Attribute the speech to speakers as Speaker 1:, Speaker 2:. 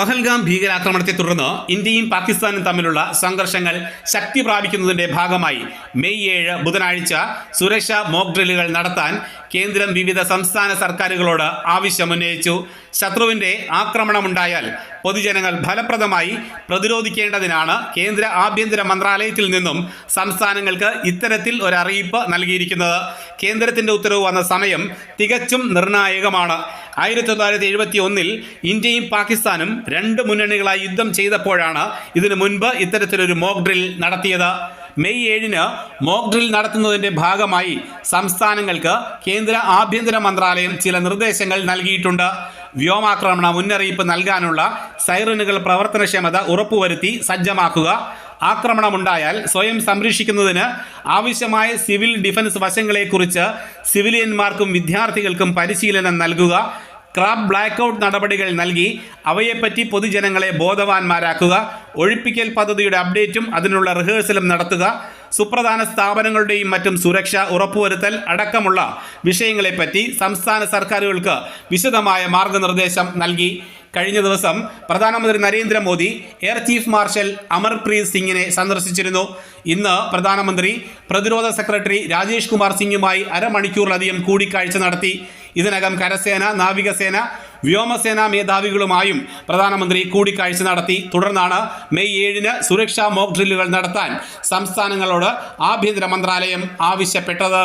Speaker 1: പഹൽഗാം ഭീകരാക്രമണത്തെ തുടർന്ന് ഇന്ത്യയും പാകിസ്ഥാനും തമ്മിലുള്ള സംഘർഷങ്ങൾ ശക്തി പ്രാപിക്കുന്നതിന്റെ ഭാഗമായി മെയ് ഏഴ് ബുധനാഴ്ച സുരക്ഷാ മോക് ഡ്രില്ലുകൾ നടത്താൻ കേന്ദ്രം വിവിധ സംസ്ഥാന സർക്കാരുകളോട് ആവശ്യമുന്നയിച്ചു. ശത്രുവിന്റെ ആക്രമണമുണ്ടായാൽ പൊതുജനങ്ങൾ ഫലപ്രദമായി പ്രതിരോധിക്കേണ്ടതിനാണ് കേന്ദ്ര ആഭ്യന്തര മന്ത്രാലയത്തിൽ നിന്നും സംസ്ഥാനങ്ങൾക്ക് ഇത്തരത്തിൽ ഒരു അറിയിപ്പ് നൽകിയിരിക്കുന്നത്. കേന്ദ്രത്തിന്റെ ഉത്തരവ് വന്ന സമയം തികച്ചും നിർണായകമാണ്. ആയിരത്തി തൊള്ളായിരത്തി എഴുപത്തി ഒന്നിൽ ഇന്ത്യയും പാകിസ്ഥാനും രണ്ട് മുന്നണികളായി യുദ്ധം ചെയ്തപ്പോഴാണ് ഇതിനു മുൻപ് ഇത്തരത്തിലൊരു മോക്ക് ഡ്രിൽ നടത്തിയത്. മെയ് ഏഴിന് മോക്ക് ഡ്രിൽ നടത്തുന്നതിന്റെ ഭാഗമായി സംസ്ഥാനങ്ങൾക്ക് കേന്ദ്ര ആഭ്യന്തര മന്ത്രാലയം ചില നിർദ്ദേശങ്ങൾ നൽകിയിട്ടുണ്ട്. വ്യോമാക്രമണ മുന്നറിയിപ്പ് നൽകാനുള്ള സൈറനുകൾ പ്രവർത്തനക്ഷമത ഉറപ്പുവരുത്തി സജ്ജമാക്കുക. ആക്രമണമുണ്ടായാൽ സ്വയം സംരക്ഷിക്കുന്നതിന് ആവശ്യമായ സിവിൽ ഡിഫൻസ് വശങ്ങളെക്കുറിച്ച് സിവിലിയന്മാർക്കും വിദ്യാർത്ഥികൾക്കും പരിശീലനം നൽകുക. ക്രാബ് ബ്ലാക്കൌട്ട് നടപടികൾ നൽകി അവയെപ്പറ്റി പൊതുജനങ്ങളെ ബോധവാന്മാരാക്കുക. ഒഴിപ്പിക്കൽ പദ്ധതിയുടെ അപ്ഡേറ്റും അതിനുള്ള റിഹേഴ്സലും നടത്തുക. സുപ്രധാന സ്ഥാപനങ്ങളുടെയും മറ്റും സുരക്ഷ ഉറപ്പുവരുത്തൽ അടക്കമുള്ള വിഷയങ്ങളെപ്പറ്റി സംസ്ഥാന സർക്കാരുകൾക്ക് വിശദമായ മാർഗനിർദ്ദേശം നൽകി. കഴിഞ്ഞ ദിവസം പ്രധാനമന്ത്രി Narendra Modi air chief marshal Amarpreet സിംഗിനെ സന്ദർശിച്ചിരുന്നു. ഇന്ന് പ്രധാനമന്ത്രി പ്രതിരോധ സെക്രട്ടറി രാജേഷ് കുമാർ സിംഗുമായി അരമണിക്കൂറിലധികം കൂടിക്കാഴ്ച നടത്തി. ഇതിനകം കരസേന നാവികസേന വ്യോമസേനാ മേധാവികളുമായും പ്രധാനമന്ത്രി കൂടിക്കാഴ്ച നടത്തി. തുടർന്നാണ് മെയ് ഏഴിന് സുരക്ഷാ മോക് ഡ്രില്ലുകൾ നടത്താൻ സംസ്ഥാനങ്ങളോട് ആഭ്യന്തര മന്ത്രാലയം ആവശ്യപ്പെട്ടത്.